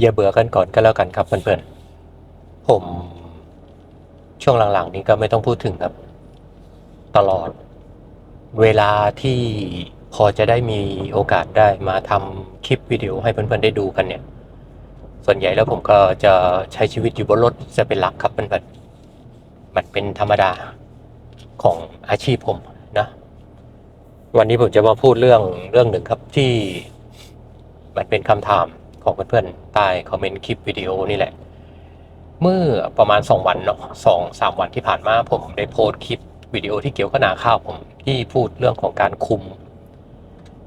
อย่าเบื่อกันก่อนก็แล้วกันครับเพื่อนๆผม ช่วงหลังๆ นี้ก็ไม่ต้องพูดถึงครับ ตลอด เวลาที่พอจะได้มีโอกาสได้มาทำคลิปวิดีโอให้เพื่อนๆได้ดูกันเนี่ย ส่วนใหญ่แล้วผมก็จะใช้ชีวิตอยู่บนรถจะเป็นหลักครับเพื่อนๆมันเป็นธรรมดาของอาชีพผมนะ วันนี้ผมจะมาพูดเรื่องเรื่องหนึ่งครับที่ มันเป็นคำถาม ของเพื่อนๆใต้คอมเมนต์คลิปวิดีโอนี่แหละ เมื่อประมาณสองวันเนาะสองสามวันที่ผ่านมาผมได้โพสต์คลิปวิดีโอที่เกี่ยวกับนาข้าวผมที่พูดเรื่องของการคุม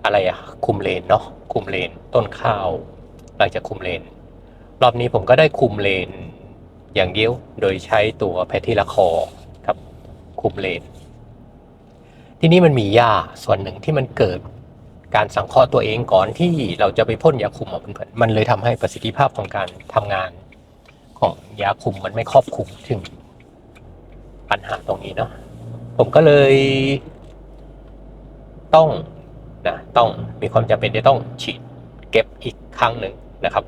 อะไรอะคุมเลนเนาะคุมเลนต้นข้าวหลังจากคุมเลน รอบนี้ผมก็ได้คุมเลนอย่างเดียวโดยใช้ตัวแพทที่ละคอครับคุมเลน ที่นี่มันมีหญ้าส่วนหนึ่งที่มันเกิด การสังเคราะห์ตัวเองก่อนที่เราจะไปพ่นยาคุมออกเพื่อนๆมันเลยทำให้ประสิทธิภาพของการทำงานของยาคุมมันไม่ครอบคลุมถึงปัญหาตรงนี้เนาะผมก็เลยต้องนะต้องมีความจำเป็นที่ต้องฉีดเก็บอีกครั้งหนึ่งนะครับ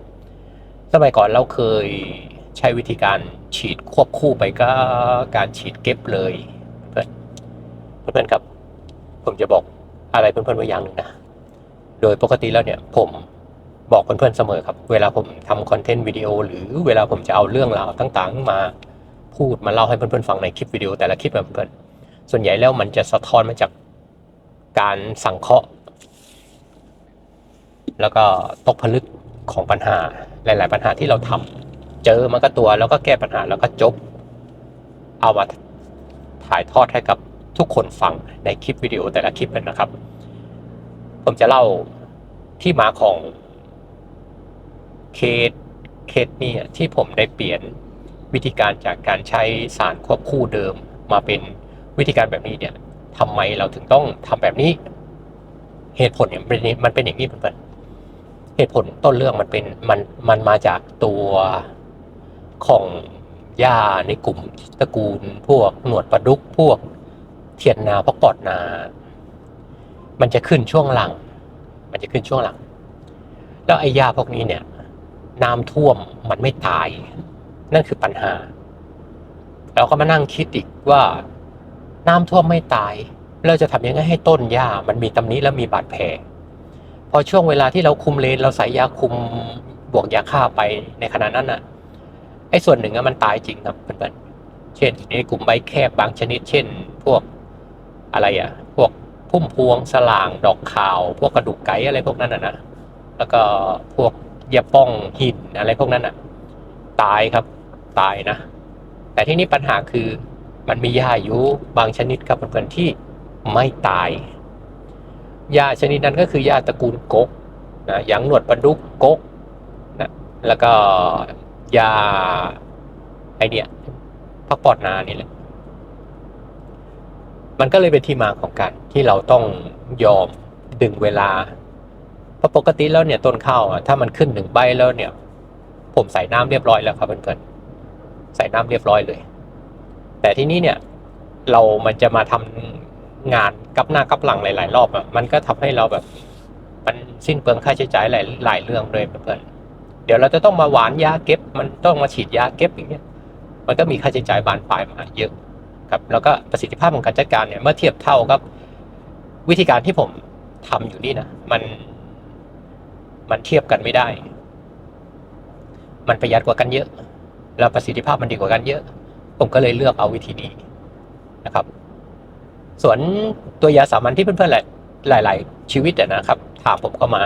สมัยก่อนเราเคยใช้วิธีการฉีดควบคู่ไปกับการฉีดเก็บเลยเพื่อนเพื่อนๆครับ ผมจะบอกอะไรเพื่อนๆไว้อย่างหนึ่งนะ โดยปกติแล้วเนี่ยผมบอกเพื่อนๆเสมอครับ เวลาผมทำคอนเทนต์วิดีโอหรือเวลาผมจะเอาเรื่องราวต่างๆ มาพูดมาเล่าให้เพื่อนๆฟังในคลิปวิดีโอแต่ละคลิปแบบเพื่อนๆส่วนใหญ่แล้วมันจะสะท้อนมาจากการสังเคราะห์ แล้วก็ตกผลึกของปัญหาหลาย ๆ ปัญหาที่เราทำเจอมันก็ตัวแล้วก็แก้ปัญหาแล้วก็จบ เอามาถ่ายทอดให้กับทุกคนฟังในคลิปวิดีโอแต่ละคลิปเลยนะครับ ผมจะเล่าที่มาของเคสเคสนี้ที่ผมได้เปลี่ยนวิธีการจากการใช้สารควบคู่เดิมมาเป็นวิธีการแบบนี้เนี่ยทำไมเราถึงต้องทำแบบนี้ เหตุผลเนี่ยมันเป็นมันเป็นอย่างนี้เพื่อนเหตุผลต้นเรื่องมันเป็นมันมันมาจากตัวของหญ้าในกลุ่มตระกูล พวกหนวดปลาดุกพวกเทียนนาพวกอดนา มันจะขึ้นช่วงหลัง มันจะขึ้นช่วงหลัง แล้วไอ้ยาพวกนี้เนี่ย น้ำท่วมมันไม่ตาย นั่นคือปัญหา เราก็มานั่งคิดอีกว่า น้ำท่วมไม่ตาย เราจะทำยังไงให้ต้นหญ้ามันมีตำหนี้และมีบาดแผลพอช่วงเวลาที่เราคุมเลน เราใส่ยาคุมบวกยาฆ่าไปในขณะนั้นน่ะไอ้ส่วนหนึ่งมันตายจริงครับเพื่อนๆเช่นในกลุ่มใบแคบบางชนิด เช่น พวกอะไรอะ พุ่มพวงสลางดอกขาว พวกกระดูกไก่อะไรพวกนั้นอะนะแล้วก็พวกเยาป้องหินอะไรพวกนั้นอะ ตายครับตายนะ แต่ที่นี้ปัญหาคือมันมียาอยู่บางชนิดครับเพื่อนๆที่ไม่ตายยาชนิดนั้นก็คือยาตระกูลกกนะอย่างหนวดปลาดุกกกนะแล้วก็ยาไอเนี่ยพักปอดนานี่แหละ มันก็เลยเป็นที่มาของการที่เราต้องยอมดึงเวลาเพราะปกติแล้วเนี่ยต้นข้าวอะถ้ามันขึ้นหนึ่งใบแล้วเนี่ย ผมใส่น้ำเรียบร้อยแล้วครับเพื่อนๆใส่น้ำเรียบร้อยเลย แต่ที่นี้เนี่ยเรามันจะมาทำงานกับหน้ากับหลังหลาย ๆ รอบอะมันก็ทำให้เราแบบ มันสิ้นเปลืองค่าใช้จ่ายหลายหลายเรื่องเลยเพื่อนเดี๋ยวเราจะต้องมาหวานยาเก็บ มันต้องมาฉีดยาเก็บอย่างเงี้ยมันก็มีค่าใช้จ่ายบานปลายมาเยอะ ครับแล้วก็ประสิทธิภาพของการจัดการเนี่ยเมื่อเทียบเท่ากับวิธีการที่ผมทำอยู่นี่นะมัน มันเทียบกันไม่ได้ มันประหยัดกว่ากันเยอะ แล้วประสิทธิภาพมันดีกว่ากันเยอะ ผมก็เลยเลือกเอาวิธีนี้นะครับ ส่วนตัวยาสามัญที่เพื่อนๆหลายหลายๆชีวิตอะนะครับ ถามผมเข้ามา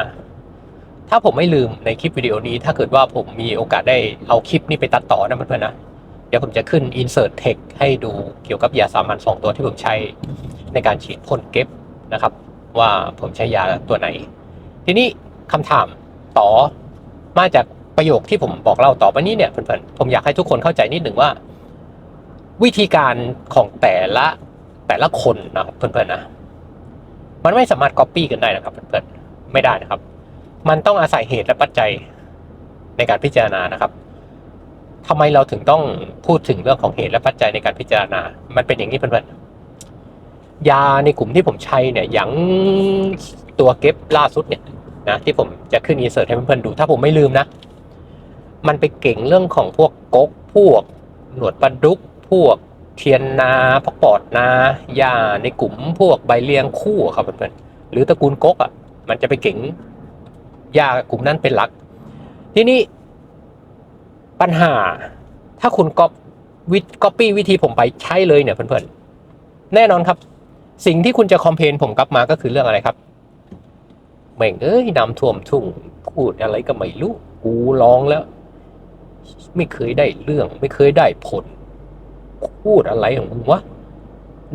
ถ้าผมไม่ลืมในคลิปวิดีโอนี้ ถ้าเกิดว่าผมมีโอกาสได้เอาคลิปนี้ไปตัดต่อนะเพื่อนๆนะ เดี๋ยวผมจะขึ้น insert text ให้ดูเกี่ยวกับยาสามัญสองตัวที่ผมใช้ในการฉีดพ่นเก็บนะครับ ว่าผมใช้ยาตัวไหน ทีนี้คำถามต่อมาจากประโยคที่ผมบอกเล่าต่อไปนี้เนี่ยเพื่อนๆผมอยากให้ทุกคนเข้าใจนิดหนึ่งว่า วิธีการของแต่ละแต่ละคนนะครับเพื่อนๆนะมันไม่สามารถ copy กันได้นะครับเพื่อนๆไม่ได้นะครับ มันต้องอาศัยเหตุและปัจจัยในการพิจารณานะครับ ทำไมเราถึงต้องพูดถึงเรื่องของเหตุและปัจจัยในการพิจารณา มันเป็นอย่างนี้เพื่อนๆยาในกลุ่มที่ผมใช้เนี่ยอย่างตัวเก็บล่าสุดเนี่ยนะที่ผมจะขึ้นอินเสิร์ตให้เพื่อนๆดู ถ้าผมไม่ลืมนะ มันไปเก่งเรื่องของพวกก๊กพวกหนวดปลาดุก พวกเทียนนาพวกปอดนาหญ้าในกลุ่มพวกใบเลียงคู่ครับเพื่อนๆหรือตระกูลก๊กอะมันจะไปเก่งหญ้ากลุ่มนั้นเป็นหลัก ทีนี้ ปัญหา ถ้าคุณก๊อปวิก๊อปปี้วิธีผมไปใช้เลยเนี่ยเพื่อนๆ แน่นอนครับ สิ่งที่คุณจะคอมเพลนผมกลับมาก็คือเรื่องอะไรครับแม่งเอ้ยน้ำท่วมทุ่งพูดอะไรก็ไม่รู้กูร้องแล้ว ไม่เคยได้เรื่อง ไม่เคยได้ผล พูดอะไรของมึงวะ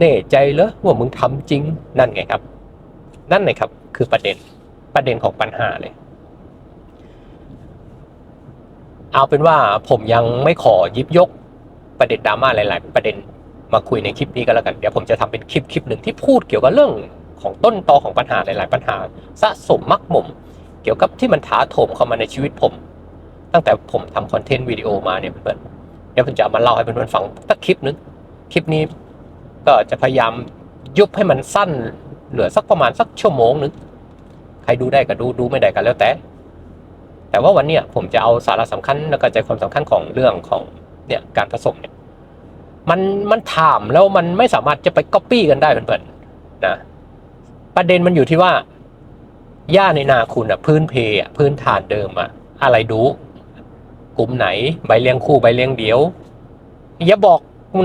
แน่ใจเหรอว่ามึงทำจริงนั่นไงครับ นั่นไงครับ คือประเด็นประเด็นของปัญหาเลย เอาเป็นว่าผมยังไม่ขอยิบยกประเด็นดราม่าหลาย ๆ ประเด็นมาคุยในคลิปนี้ก็แล้วกัน เดี๋ยวผมจะทำเป็นคลิปคลิปหนึ่งที่พูดเกี่ยวกับเรื่องของต้นตอของปัญหาหลาย ๆ ปัญหา สะสมมักหมม เกี่ยวกับที่มันถาโถมเข้ามาในชีวิตผม ตั้งแต่ผมทำคอนเทนต์วิดีโอมาเนี่ยเพื่อนเดี๋ยวผมจะมาเล่าให้เพื่อนๆฟังสักคลิปนึงคลิปนี้ก็จะพยายามยุบให้มันสั้นเหลือสักประมาณสักชั่วโมงนึงใครดูได้ก็ดูดูไม่ได้ก็แล้วแต่ แต่ว่าวันเนี้ยผมจะเอาสาระสำคัญแล้วก็ใจความสำคัญของเรื่องของเนี่ยการผสมเนี่ยมันมันถามแล้วมันไม่สามารถจะไปก๊อปปี้กันได้เพื่อนๆนะประเด็นมันอยู่ที่ว่าหญ้าในนาคุณอะพื้นเพอะพื้นฐานเดิมอะอะไรดูกลุ่มไหนใบเลี้ยงคู่ใบเลี้ยงเดียว อย่าบอก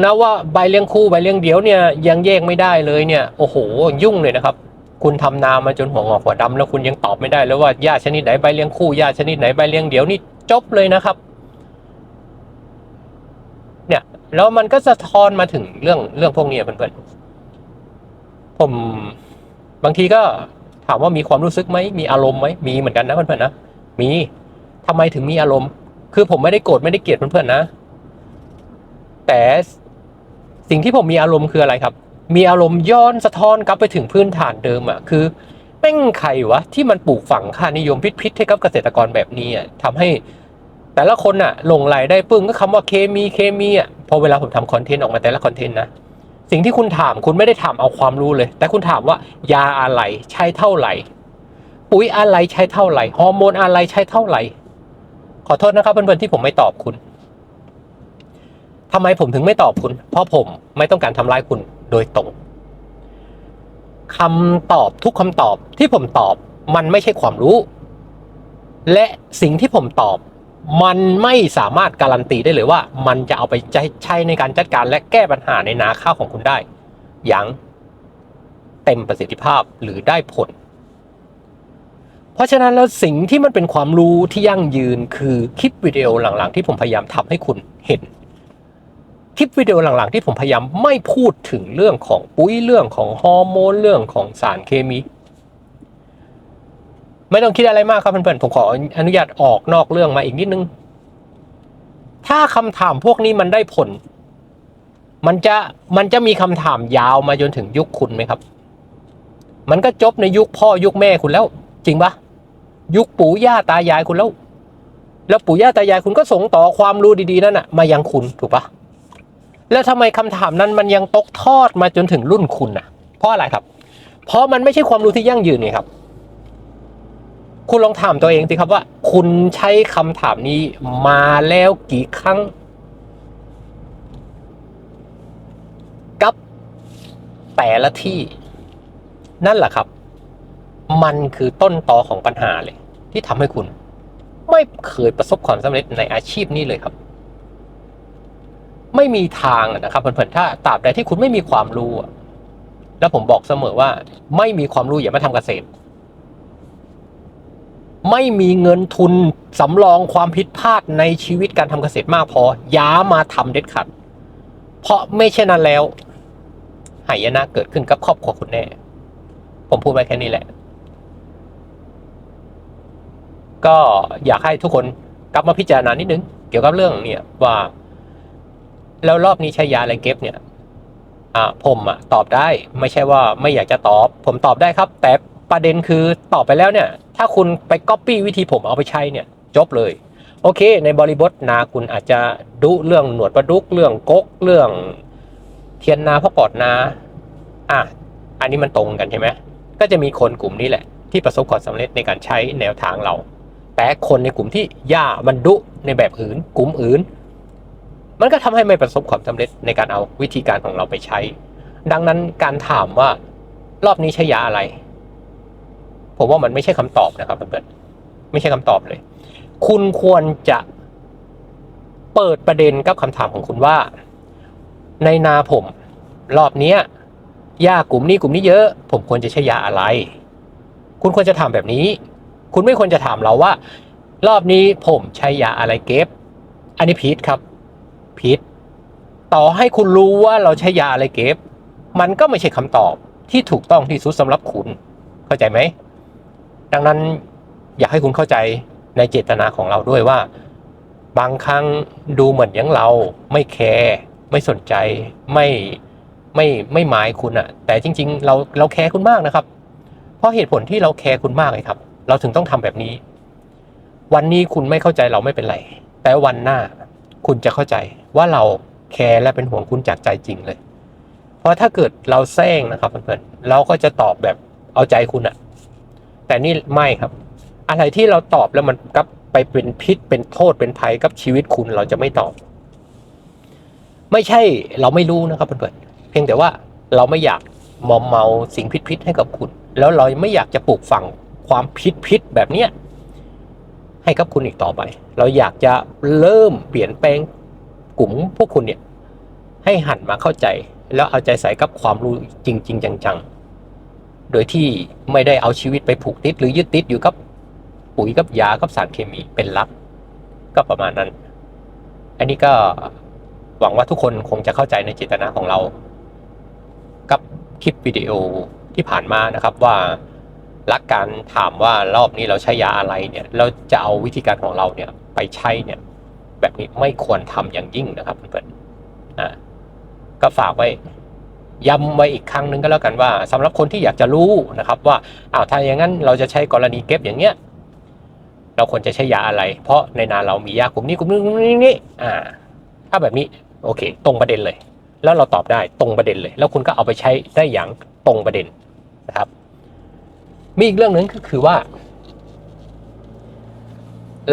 นะว่าใบเลี้ยงคู่ใบเลี้ยงเดียวเนี่ยยังแยกไม่ได้เลยเนี่ยโอ้โหยุ่งเลยนะครับ คุณทำนามาจนหัวงอกหัวดำแล้วคุณยังตอบไม่ได้แล้วว่าหญ้าชนิดไหนใบเลี้ยงคู่หญ้าชนิดไหนใบเลี้ยงเดี่ยวนี่จบเลยนะครับ เนี่ยแล้วมันก็สะท้อนมาถึงเรื่องเรื่องพวกนี้เพื่อนๆผมบางทีก็ถามว่ามีความรู้สึกไหมมีอารมณ์ไหมมีเหมือนกันนะเพื่อนๆนะมีทำไมถึงมีอารมณ์ คือผมไม่ได้โกรธไม่ได้เกลียดเพื่อนๆนะ แต่สิ่งที่ผมมีอารมณ์คืออะไรครับ มีอารมณ์ย้อนสะท้อนกลับไปถึงพื้นฐานเดิมอะคือแม่งใครวะที่มันปลูกฝังค่านิยมพิษๆให้กับเกษตรกรแบบนี้อะทำให้แต่ละคนอะหลงไหลได้ปึ้งก็คำว่าเคมีเคมีอะพอเวลาผมทำคอนเทนต์ออกมาแต่ละคอนเทนต์นะสิ่งที่คุณถามคุณไม่ได้ถามเอาความรู้เลย แต่คุณถามว่ายาอะไรใช้เท่าไหร่ ปุ๋ยอะไรใช้เท่าไหร่ฮอร์โมนอะไรใช้เท่าไหร่ ขอโทษนะครับเพื่อนๆที่ผมไม่ตอบคุณทำไมผมถึงไม่ตอบคุณ เพราะผมไม่ต้องการทำร้ายคุณ โดยตรงคำตอบทุกคำตอบที่ผมตอบมันไม่ใช่ความรู้ และสิ่งที่ผมตอบมันไม่สามารถการันตีได้เลยว่า มันจะเอาไปใช้ในการจัดการและแก้ปัญหาในนาข้าวของคุณได้ อย่างเต็มประสิทธิภาพหรือได้ผล เพราะฉะนั้นแล้วสิ่งที่มันเป็นความรู้ที่ยั่งยืนคือคลิปวิดีโอหลังๆ ที่ผมพยายามทำให้คุณเห็น คลิปวิดีโอหลังๆ ที่ผมพยายามไม่พูดถึงเรื่องของปุ๋ยเรื่องของฮอร์โมนเรื่องของสารเคมี ไม่ต้องคิดอะไรมากครับเพื่อนๆผมขออนุญาตออกนอกเรื่องมาอีกนิดนึง ถ้าคำถามพวกนี้มันได้ผล มันจะมันจะมีคำถามยาวมาจนถึงยุคคุณไหมครับ มันก็จบในยุคพ่อยุคแม่คุณแล้ว จริงปะยุคปู่ย่าตายายคุณแล้ว แล้วปู่ย่าตายายคุณก็ส่งต่อความรู้ดีๆนั่นนะมายังคุณถูกปะ แล้วทำไมคำถามนั้นมันยังตกทอดมาจนถึงรุ่นคุณน่ะ เพราะอะไรครับ เพราะมันไม่ใช่ความรู้ที่ยั่งยืนนี่ครับ คุณลองถามตัวเองสิครับว่า คุณใช้คำถามนี้มาแล้วกี่ครั้ง กับแต่ละที่นั่นแหละครับ มันคือต้นตอของปัญหาเลย ที่ทำให้คุณ ไม่เคยประสบความสำเร็จในอาชีพนี้เลยครับ ไม่มีทางนะครับเพื่อนๆถ้าตราบใดที่คุณไม่มีความรู้แล้วผมบอกเสมอว่า ไม่มีความรู้อย่ามาทำเกษตร ไม่มีเงินทุนสำรองความผิดพลาดในชีวิตการทำเกษตรมากพออย่ามาทำเด็ดขาดเพราะไม่เช่นนั้นแล้วหายนะเกิดขึ้นกับครอบครัวคุณแน่ ผมพูดไปแค่นี้แหละ ก็อยากให้ทุกคนกลับมาพิจารณานิดนึง เกี่ยวกับเรื่องเนี่ยว่า แล้วรอบนี้ใช้ยาอะไรเก็บเนี่ยอ่าผมอะตอบได้ไม่ใช่ว่าไม่อยากจะตอบ ผมตอบได้ครับ แต่ประเด็นคือตอบไปแล้วเนี่ย ถ้าคุณไปก๊อปปี้วิธีผมเอาไปใช้เนี่ย จบเลย โอเค ในบริบทนาคุณอาจจะดุเรื่องหนวดประดุกเรื่องกกเรื่อง เทียนนาพ่อกอดนาอะอันนี้มันตรงกันใช่ไหมก็จะมีคนกลุ่มนี้แหละ ที่ประสบความสำเร็จในการใช้แนวทางเรา แต่คนในกลุ่มที่ย่ามันดุในแบบอื่น กลุ่มอื่น มันก็ทำให้ไม่ประสบความสำเร็จในการเอาวิธีการของเราไปใช้ ดังนั้นการถามว่ารอบนี้ใช้ยาอะไร ผมว่ามันไม่ใช่คำตอบนะครับเพื่อนๆไม่ใช่คำตอบเลย คุณควรจะเปิดประเด็นกับคำถามของคุณว่า ในนาผม รอบเนี้ยยากลุ่มนี้กลุ่มนี้เยอะ ผมควรจะใช้ยาอะไร คุณควรจะถามแบบนี้ คุณไม่ควรจะถามเราว่า รอบนี้ผมใช้ยาอะไรเก็บ อันนี้ผิดครับ ผิดต่อให้คุณรู้ว่าเราใช้ยาอะไรเก็บ มันก็ไม่ใช่คำตอบที่ถูกต้องที่สุดสำหรับคุณ เข้าใจไหม ดังนั้นอยากให้คุณเข้าใจในเจตนาของเราด้วยว่า บางครั้งดูเหมือนอย่างเราไม่แคร์ไม่สนใจไม่ไม่ไม่หมายคุณอะแต่จริง ๆ เราเราแคร์คุณมากนะครับ เพราะเหตุผลที่เราแคร์คุณมากเลยครับ เราถึงต้องทำแบบนี้ วันนี้คุณไม่เข้าใจเราไม่เป็นไร แต่วันหน้าคุณจะเข้าใจ ว่าเราแคร์และเป็นห่วงคุณจากใจจริงเลย เพราะถ้าเกิดเราแซงนะครับเพื่อนๆเราก็จะตอบแบบเอาใจคุณอะแต่นี่ไม่ครับ อะไรที่เราตอบแล้วมันกลับไปเป็นพิษเป็นโทษเป็นภัยกับชีวิตคุณเราจะไม่ตอบ ไม่ใช่เราไม่รู้นะครับเพื่อนๆเพียงแต่ว่าเราไม่อยากมอมเมาสิ่งพิษๆให้กับคุณ แล้วเราไม่อยากจะปลูกฝังความพิษพิษๆแบบเนี้ยให้กับคุณอีกต่อไป เราอยากจะเริ่มเปลี่ยนแปลง กลุ่มพวกคุณเนี่ยให้หันมาเข้าใจ แล้วเอาใจใส่กับความรู้จริง ๆ จังๆ โดยที่ไม่ได้เอาชีวิตไปผูกติดหรือยึดติดอยู่กับปุ๋ยกับยากับสารเคมีเป็นหลักก็ประมาณนั้น อันนี้ก็หวังว่าทุกคนคงจะเข้าใจในเจตนาของเรา กับคลิปวิดีโอที่ผ่านมานะครับว่าลักการถามว่ารอบนี้เราใช้ยาอะไรเนี่ย เราจะเอาวิธีการของเราเนี่ยไปใช้เนี่ย แบบนี้ไม่ควรทำอย่างยิ่งนะครับเพื่อนๆอ่าก็ฝากไว้ย้ำไว้อีกครั้งหนึงก็แล้วกันว่าสำหรับคนที่อยากจะรู้นะครับว่าอ้าวถ้าอย่างนั้นเราจะใช้กรณีเก็บอย่างเงี้ยเราควรจะใช้ยาอะไร เพราะในนาเรามียากลุ่มนี้กลุ่มนี้กลุ่มนี้นี่อ่า ถ้าแบบนี้โอเค ตรงประเด็นเลย แล้วเราตอบได้ตรงประเด็นเลย แล้วคุณก็เอาไปใช้ได้อย่างตรงประเด็นนะครับ มีอีกเรื่องหนึ่งก็คือว่า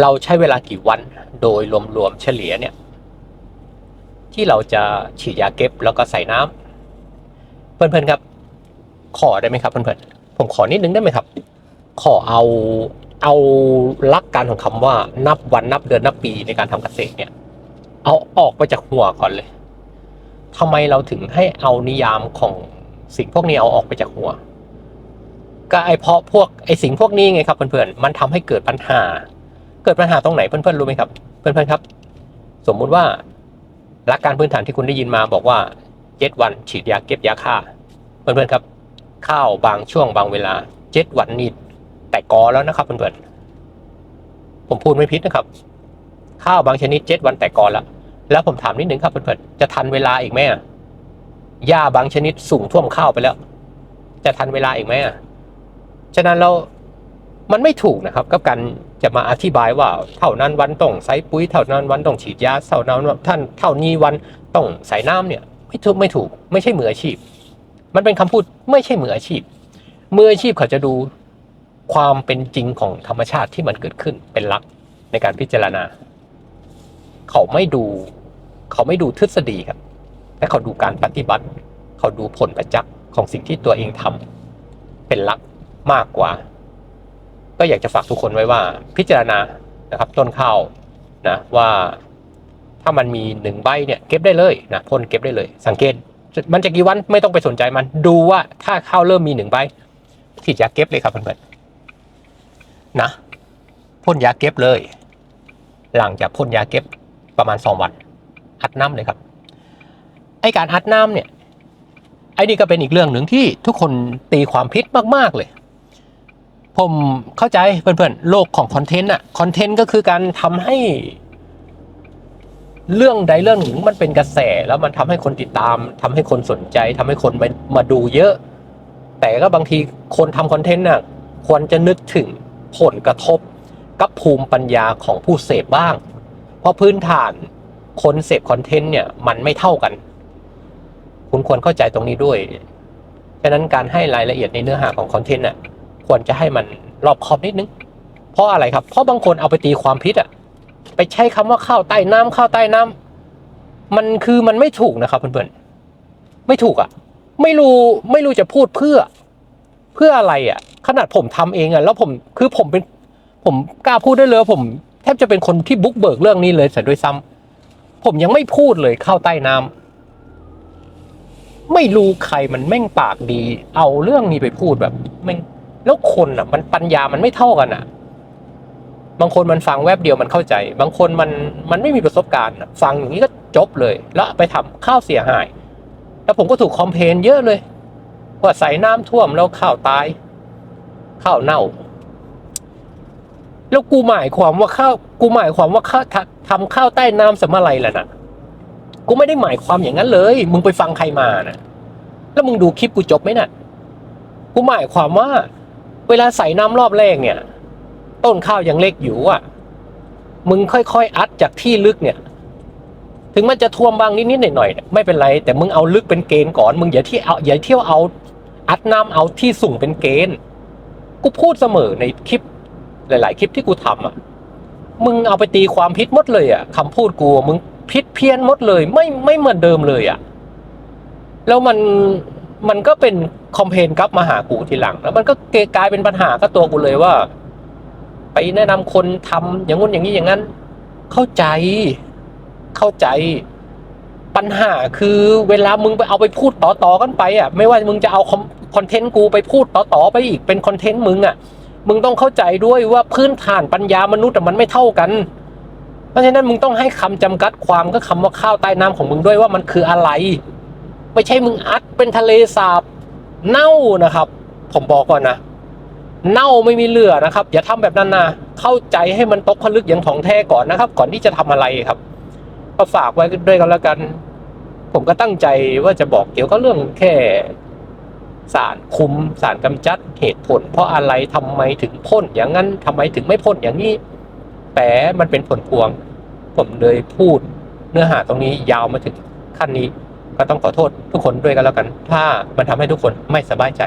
เราใช้เวลากี่วันโดยรวมๆเฉลี่ยเนี่ย ที่เราจะฉีดยาเก็บแล้วก็ใส่น้ำเพื่อนๆครับ ขอได้ไหมครับเพื่อนๆผมขอนิดนึงได้ไหมครับ ขอเอาเอาลักการของคำว่านับวันนับเดือนนับปีในการทำเกษตรเนี่ย เอาออกไปจากหัวก่อนเลยทำไมเราถึงให้เอานิยามของสิ่งพวกนี้เอาออกไปจากหัว ก็ไอเพราะพวกไอสิ่งพวกนี้ไงครับเพื่อนๆมันทำให้เกิดปัญหา เกิดปัญหาตรงไหนเพื่อนๆรู้ไหมครับ เพื่อนๆครับ สมมุติว่าหลักการพื้นฐานที่คุณได้ยินมาบอกว่าเจ็ดวันฉีดยาเก็บยาฆ่า เพื่อนๆครับ ข้าวบางช่วงบางเวลาเจ็ดวันนี่แต่กอแล้วนะครับเพื่อนๆผมพูดไม่ผิดนะครับ ข้าวบางชนิดเจ็ดวันแต่กอแล้วแล้วผมถามนิดนึงครับเพื่อนๆจะทันเวลาอีกไหมอะหญ้าบางชนิดสูงท่วมข้าวไปแล้ว จะทันเวลาอีกไหมอะฉะนั้นเรา มันไม่ถูกนะครับกับการจะมาอธิบายว่าเท่านั้นวันต้องใส่ปุ๋ยเท่านั้นวันต้องฉีดยาเท่านั้นท่านเท่านี้วันต้องใส่น้ำเนี่ยไม่ถูกไม่ถูก ไม่ใช่มืออาชีพ มันเป็นคำพูดไม่ใช่มืออาชีพมืออาชีพเขาจะดูความเป็นจริงของธรรมชาติที่มันเกิดขึ้นเป็นหลักในการพิจารณา เขาไม่ดู เขาไม่ดูทฤษฎีครับแต่เขาดูการปฏิบัติ เขาดูผลประจักษ์ของสิ่งที่ตัวเองทำเป็นหลักมากกว่า ก็อยากจะฝากทุกคนไว้ว่าพิจารณานะครับต้นข้าวนะว่าถ้ามันมีหนึ่งใบเนี่ยเก็บได้เลยนะพ่นเก็บได้เลย สังเกตมันจะกี่วันไม่ต้องไปสนใจมัน ดูว่าถ้าข้าวเริ่มมีหนึ่งใบฉีดยาเก็บเลยครับเพื่อนๆนะพ่นยาเก็บเลย หลังจากพ่นยาเก็บประมาณสองวันอัดน้ำเลยครับ ไอการอัดน้ำเนี่ยไอนี่ก็เป็นอีกเรื่องหนึ่งที่ทุกคนตีความพิษมากๆเลย ผมเข้าใจเพื่อนๆ โลกของคอนเทนต์อะคอนเทนต์ก็คือการทำให้ เรื่องใดเรื่องหนึ่งมันเป็นกระแสแล้วมันทำให้คนติดตามทำให้คนสนใจทำให้คนมามาดูเยอะ แต่ก็บางทีคนทำคอนเทนต์น่ะควรจะนึกถึงผลกระทบกับภูมิปัญญาของผู้เสพบ้าง เพราะพื้นฐานคนเสพคอนเทนต์เนี่ยมันไม่เท่ากัน คุณควรเข้าใจตรงนี้ด้วย ฉะนั้นการให้รายละเอียดในเนื้อหาของคอนเทนต์น่ะ ควรจะให้มันรอบคอบนิดนึง เพราะอะไรครับ เพราะบางคนเอาไปตีความพิษอะไปใช้คำว่าข้าวใต้น้ำข้าวใต้น้ำมันคือมันไม่ถูกนะครับเพื่อนๆไม่ถูกอะไม่รู้ไม่รู้จะพูดเพื่อ เพื่ออะไรอะขนาดผมทำเองอะแล้วผมคือผมเป็นผมกล้าพูดได้เลยผมแทบจะเป็นคนที่บุกเบิกเรื่องนี้เลยแต่ด้วยซ้ำผมยังไม่พูดเลยข้าวใต้น้ำไม่รู้ใครมันแม่งปากดี เอาเรื่องนี้ไปพูดแบบแม่ง แล้วคนอะ มันปัญญามันไม่เท่ากันอะ บางคนมันฟังแวบเดียวมันเข้าใจ บางคนมันมันไม่มีประสบการณ์ฟังอย่างนี้ก็จบเลย แล้วไปทำข้าวเสียหาย แล้วผมก็ถูกคอมเพลนเยอะเลยว่าใส่น้ำท่วมแล้วข้าวตายข้าวเน่า แล้วกูหมายความว่าข้าวกูหมายความว่าข้าวทำข้าวใต้น้ำสมอะไรล่ะนะกูไม่ได้หมายความอย่างนั้นเลย มึงไปฟังใครมานะแล้วมึงดูคลิปกูจบไหมน่ะ กูหมายความว่า เวลาใส่น้ำรอบแรกเนี่ย ต้นข้าวยังเล็กอยู่อะ มึงค่อยๆอัดจากที่ลึกเนี่ย ถึงมันจะท่วมบางนิดๆหน่อยๆไม่เป็นไร แต่มึงเอาลึกเป็นเกณฑ์ก่อน มึงอย่าที่เอาอย่าเที่ยวเอา อัดน้ำเอาที่สูงเป็นเกณฑ์กูพูดเสมอในคลิปหลาย ๆ คลิปที่กูทำอะ มึงเอาไปตีความพิษหมดเลยอะคำพูดกูมึงพิษเพี้ยนหมดเลย ไม่ไม่เหมือนเดิมเลยอะ แล้วมันมันก็เป็น คอมเพนกลับมาหากูทีหลัง แล้วมันก็กลายเป็นปัญหากับตัวกูเลยว่า ไปแนะนำคนทำอย่างงู้นอย่างนี้อย่างนั้น เข้าใจ เข้าใจ ปัญหาคือเวลามึงไปเอาไปพูดต่อๆกันไปอะ ไม่ว่ามึงจะเอาคอนเทนต์กูไปพูดต่อๆไปอีกเป็นคอนเทนต์มึงอะ มึงต้องเข้าใจด้วยว่าพื้นฐานปัญญามนุษย์อะมันไม่เท่ากันเพราะฉะนั้นมึงต้องให้คำจำกัดความก็คำว่าข้าวใต้น้ำของมึงด้วยว่ามันคืออะไร ไม่ใช่มึงอัดเป็นทะเลสาบ เน่านะครับ ผมบอกก่อนนะ เน่าไม่มีเหลือนะครับ อย่าทำแบบนั้นนะเข้าใจให้มันตกผลึกอย่างถ่องแท้ก่อนนะครับ ก่อนที่จะทำอะไรครับ ก็ฝากไว้ด้วยกันแล้วกัน ผมก็ตั้งใจว่าจะบอกเกี่ยวกับเรื่องแค่สารคุมสารกำจัดเหตุผล เพราะอะไรทำไมถึงพ่นอย่างนั้นทำไมถึงไม่พ่นอย่างนี้ แต่มันเป็นผลพวง ผมเลยพูดเนื้อหาตรงนี้ยาวมาถึงขั้นนี้ ก็ต้องขอโทษทุกคนด้วยกันแล้วกัน ถ้ามันทำให้ทุกคนไม่สบายใจ